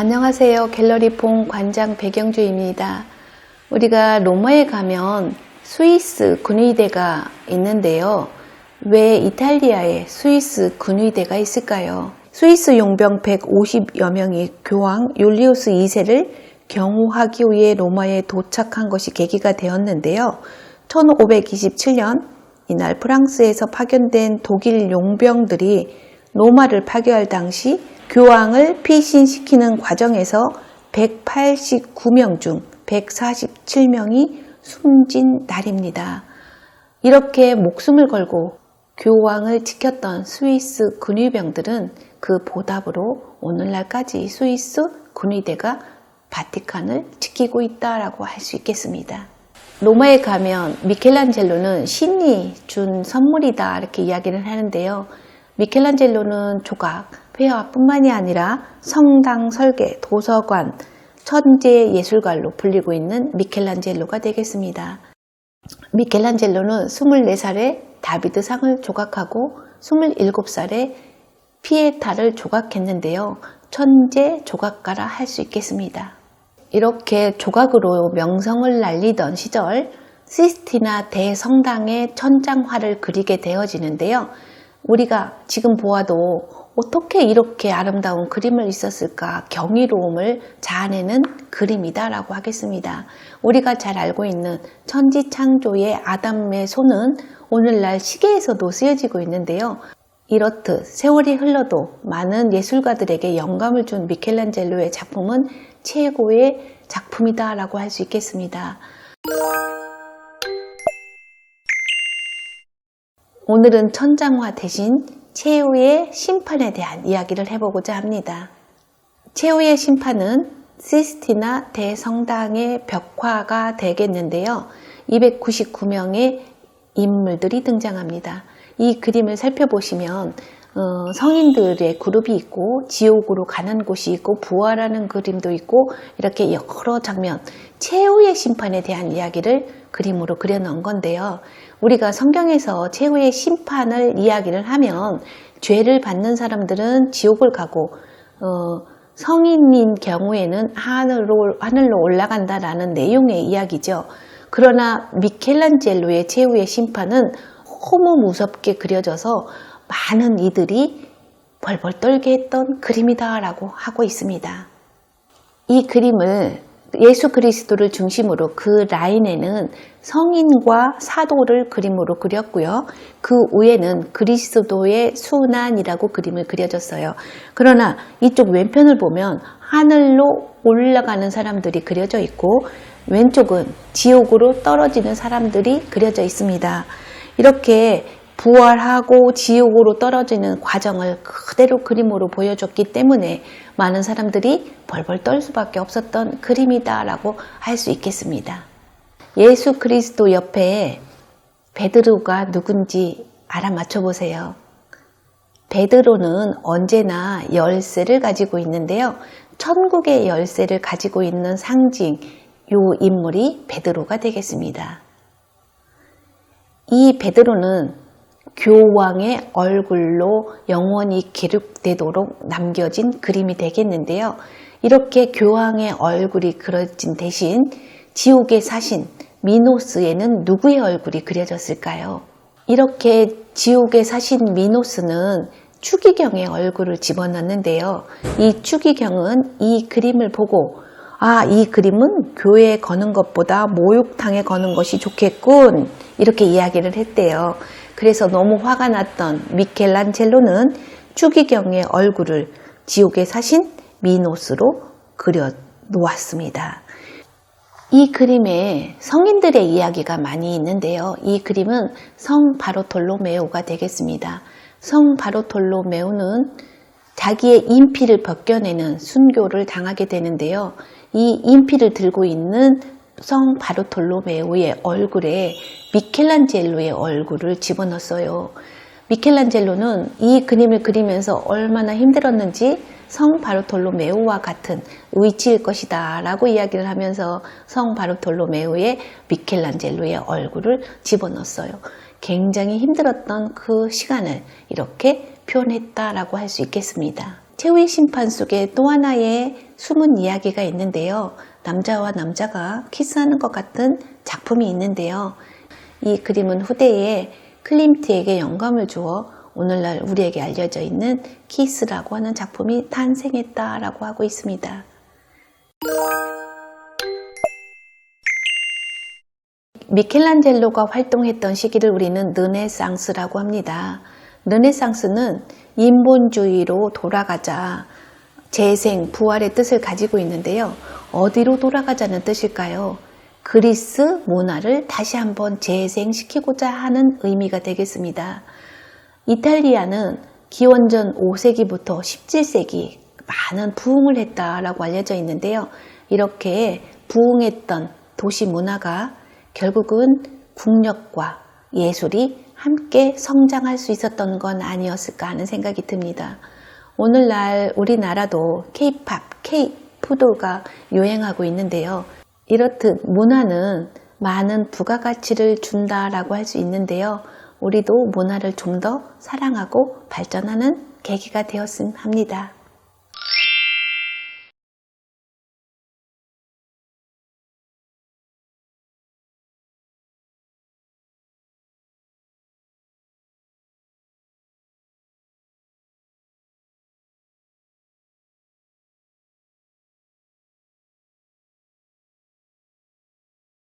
안녕하세요. 갤러리 봉 관장 배경주입니다. 우리가 로마에 가면 스위스 군의대가 있는데요. 왜 이탈리아에 스위스 군의대가 있을까요? 스위스 용병 150여 명이 교황 율리우스 2세를 경호하기 위해 로마에 도착한 것이 계기가 되었는데요. 1527년 이날 프랑스에서 파견된 독일 용병들이 로마를 파괴할 당시 교황을 피신시키는 과정에서 189명 중 147명이 숨진 날입니다. 이렇게 목숨을 걸고 교황을 지켰던 스위스 군의병들은 그 보답으로 오늘날까지 스위스 군의대가 바티칸을 지키고 있다라고 할 수 있겠습니다. 로마에 가면 미켈란젤로는 신이 준 선물이다 이렇게 이야기를 하는데요. 미켈란젤로는 조각, 회화뿐만이 아니라 성당 설계, 도서관, 천재 예술가로 불리고 있는 미켈란젤로가 되겠습니다. 미켈란젤로는 24살에 다비드 상을 조각하고 27살에 피에타를 조각했는데요. 천재 조각가라 할 수 있겠습니다. 이렇게 조각으로 명성을 날리던 시절 시스티나 대성당의 천장화를 그리게 되어지는데요. 우리가 지금 보아도 어떻게 이렇게 아름다운 그림을 있었을까 경이로움을 자아내는 그림이다라고 하겠습니다. 우리가 잘 알고 있는 천지창조의 아담의 손은 오늘날 시계에서도 쓰여지고 있는데요. 이렇듯 세월이 흘러도 많은 예술가들에게 영감을 준 미켈란젤로의 작품은 최고의 작품이다라고 할 수 있겠습니다. 오늘은 천장화 대신 최후의 심판에 대한 이야기를 해보고자 합니다. 최후의 심판은 시스티나 대성당의 벽화가 되겠는데요. 299명의 인물들이 등장합니다. 이 그림을 살펴보시면 어, 성인들의 그룹이 있고 지옥으로 가는 곳이 있고 부활하는 그림도 있고 이렇게 여러 장면 최후의 심판에 대한 이야기를 그림으로 그려놓은 건데요. 우리가 성경에서 최후의 심판을 이야기를 하면 죄를 받는 사람들은 지옥을 가고 어, 성인인 경우에는 하늘로, 하늘로 올라간다라는 내용의 이야기죠. 그러나 미켈란젤로의 최후의 심판은 너무 무섭게 그려져서 많은 이들이 벌벌 떨게 했던 그림이다라고 하고 있습니다. 이 그림을 예수 그리스도를 중심으로 그 라인에는 성인과 사도를 그림으로 그렸고요. 그 위에는 그리스도의 순환이라고 그림을 그려졌어요. 그러나 이쪽 왼편을 보면 하늘로 올라가는 사람들이 그려져 있고 왼쪽은 지옥으로 떨어지는 사람들이 그려져 있습니다. 이렇게 부활하고 지옥으로 떨어지는 과정을 그대로 그림으로 보여줬기 때문에 많은 사람들이 벌벌 떨 수밖에 없었던 그림이다라고 할 수 있겠습니다. 예수 그리스도 옆에 베드로가 누군지 알아맞혀 보세요. 베드로는 언제나 열쇠를 가지고 있는데요. 천국의 열쇠를 가지고 있는 상징, 요 인물이 베드로가 되겠습니다. 이 베드로는 교왕의 얼굴로 영원히 기록되도록 남겨진 그림이 되겠는데요. 이렇게 교황의 얼굴이 그려진 대신 지옥의 사신 미노스에는 누구의 얼굴이 그려졌을까요? 이렇게 지옥의 사신 미노스는 추기경의 얼굴을 집어넣는데요. 이 추기경은 이 그림을 보고 아, 이 그림은 교회에 거는 것보다 모욕탕에 거는 것이 좋겠군. 이렇게 이야기를 했대요. 그래서 너무 화가 났던 미켈란젤로는 추기경의 얼굴을 지옥에 사신 미노스로 그려 놓았습니다. 이 그림에 성인들의 이야기가 많이 있는데요. 이 그림은 성 바로톨로메오가 되겠습니다. 성 바로톨로메오는 자기의 인피를 벗겨내는 순교를 당하게 되는데요. 이 인피를 들고 있는 성 바로톨로메오의 얼굴에 미켈란젤로의 얼굴을 집어넣었어요. 미켈란젤로는 이 그림을 그리면서 얼마나 힘들었는지 성 바르톨로메오와 같은 위치일 것이다 라고 이야기를 하면서 성 바르톨로메오의 미켈란젤로의 얼굴을 집어넣었어요. 굉장히 힘들었던 그 시간을 이렇게 표현했다라고 할 수 있겠습니다. 최후의 심판 속에 또 하나의 숨은 이야기가 있는데요. 남자와 남자가 키스하는 것 같은 작품이 있는데요. 이 그림은 후대에 클림트에게 영감을 주어 오늘날 우리에게 알려져 있는 키스라고 하는 작품이 탄생했다라고 하고 있습니다. 미켈란젤로가 활동했던 시기를 우리는 르네상스라고 합니다. 르네상스는 인본주의로 돌아가자 재생, 부활의 뜻을 가지고 있는데요. 어디로 돌아가자는 뜻일까요? 그리스 문화를 다시 한번 재생시키고자 하는 의미가 되겠습니다. 이탈리아는 기원전 5세기부터 17세기 많은 부흥을 했다라고 알려져 있는데요. 이렇게 부흥했던 도시 문화가 결국은 국력과 예술이 함께 성장할 수 있었던 건 아니었을까 하는 생각이 듭니다. 오늘날 우리나라도 K-팝, K- 푸드가 유행하고 있는데요. 이렇듯 문화는 많은 부가가치를 준다라고 할 수 있는데요. 우리도 문화를 좀 더 사랑하고 발전하는 계기가 되었으면 합니다.